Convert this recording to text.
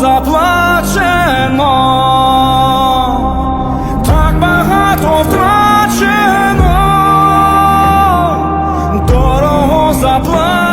заплачено, так багато дорого заплачено.